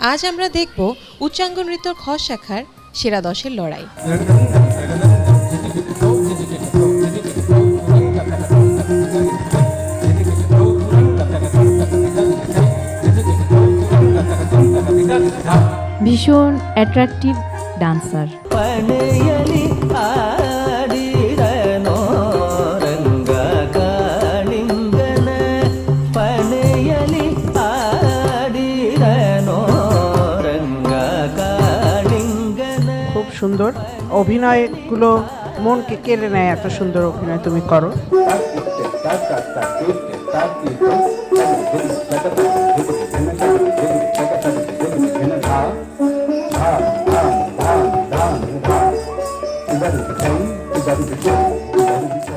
আজ আমরা দেখব উচ্চাঙ্গ নৃত্যর খ শাখার সেরা দশের লড়াই। ভীষণ অ্যাট্রাকটিভ ডান্সার সুন্দর অভিনয়গুলো মনকে কেড়ে নেয় এত সুন্দর অভিনয় তুমি করো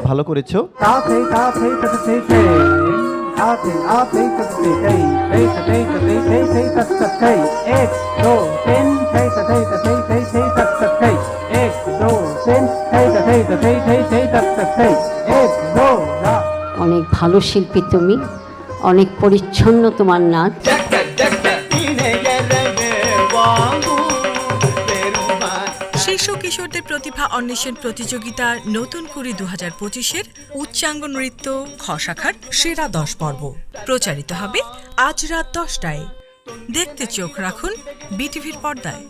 ভালো করেছ thấy ta অনেক ভালো শিল্পী তুমি, অনেক পরিচ্ছন্ন তোমার নাচ। শিশু কিশোরদের প্রতিভা অন্বেষণ প্রতিযোগিতা নতুন কুড়ি দু হাজার পঁচিশের উচ্চাঙ্গ নৃত্য খ শাখার সেরা দশ পর্ব। প্রচারিত হবে আজ রাত দশটায়। দেখতে চোখ রাখুন বিটিভির পর্দায়।